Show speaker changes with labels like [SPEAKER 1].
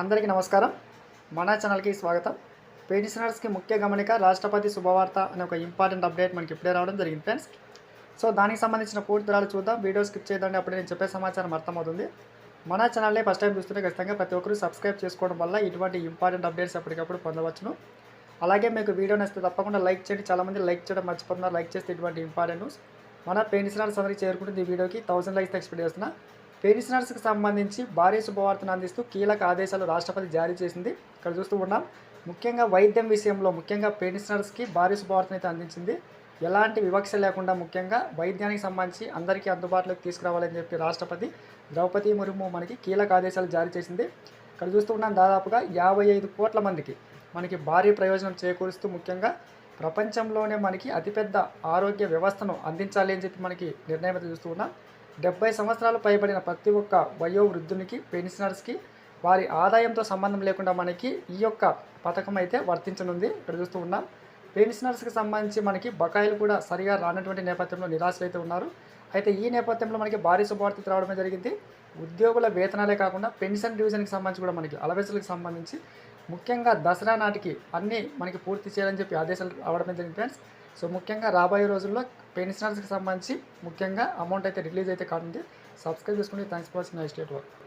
[SPEAKER 1] అందరికీ నమస్కారం. మన ఛానల్కి స్వాగతం. పెన్షనర్స్కి ముఖ్య గమనిక రాష్ట్రపతి శుభవార్త అనే ఒక ఇంపార్టెంట్ అప్డేట్ మనకి ఇప్పుడే రావడం జరిగింది ఫ్రెండ్స్. సో దానికి సంబంధించిన పూర్తి వివరాలు చూద్దాం. వీడియో స్కిప్ చేయదండి. అప్పుడే నేను చెప్పే సమాచారం అర్థమవుతుంది. మన ఛానల్ని ఫస్ట్ టైం చూస్తుంటే ఖచ్చితంగా ప్రతి ఒక్కరూ సబ్స్క్రైబ్ చేసుకోవడం వల్ల ఇటువంటి ఇంపార్టెంట్ అప్డేట్స్ ఎప్పటికప్పుడు పొందవచ్చును. అలాగే మీకు వీడియో నచ్చితే తప్పకుండా లైక్ చేయండి. చాలామంది లైక్ చేయడం మర్చిపోతున్నారు. లైక్ చేస్తే ఇటువంటి ఇంపార్టెంట్ న్యూస్. మన పెన్షనర్స్ అందరికీ చేరుకుంటుంది ఈ వీడియోకి. థౌసండ్ లైక్స్ ఎక్స్పెక్ట్ చేస్తున్నా పెన్షనర్స్కి సంబంధించి భారీ శుభవార్తను అందిస్తూ కీలక ఆదేశాలు రాష్ట్రపతి జారీ చేసింది. ఇక్కడ చూస్తూ ఉన్నాం. ముఖ్యంగా వైద్యం విషయంలో ముఖ్యంగా పెన్షనర్స్కి భారీ శుభవార్తను అయితే అందించింది. ఎలాంటి వివక్ష లేకుండా ముఖ్యంగా వైద్యానికి సంబంధించి అందరికీ అందుబాటులోకి తీసుకురావాలని చెప్పి రాష్ట్రపతి ద్రౌపది ముర్ము మనకి కీలక ఆదేశాలు జారీ చేసింది. ఇక్కడ చూస్తూ ఉన్నాం దాదాపుగా యాభై ఐదు కోట్ల మందికి మనకి భారీ ప్రయోజనం చేకూరుస్తూ ముఖ్యంగా ప్రపంచంలోనే మనకి అతిపెద్ద ఆరోగ్య వ్యవస్థను అందించాలి అని చెప్పి మనకి నిర్ణయం చూస్తూ ఉన్నాం. డెబ్బై సంవత్సరాలు పైబడిన ప్రతి ఒక్క వయోవృద్ధునికి పెన్షనర్స్కి వారి ఆదాయంతో సంబంధం లేకుండా మనకి ఈ యొక్క పథకం అయితే వర్తించనుంది ఇక్కడ చూస్తూ ఉన్నాం. పెన్షనర్స్కి సంబంధించి మనకి బకాయిలు కూడా సరిగా రానటువంటి నేపథ్యంలో నిరాశలు అయితే ఉన్నారు. అయితే ఈ నేపథ్యంలో మనకి భారీ శుభవార్త రావడమే జరిగింది. ఉద్యోగుల వేతనాలే కాకుండా పెన్షన్ డివిజన్కి సంబంధించి కూడా మనకి అలవెన్స్లకు సంబంధించి ముఖ్యంగా దసరా నాటికి అన్నీ మనకి పూర్తి చేయాలని చెప్పి ఆదేశాలు రావడం జరిగింది ఫ్రెండ్స్. సో ముఖ్యంగా రాబోయే రోజుల్లో పెన్షనర్స్కి సంబంధించి ముఖ్యంగా అమౌంట్ అయితే రిలీజ్ అయితే కానుంది. సబ్స్క్రైబ్ చేసుకుని thanks for watching state work.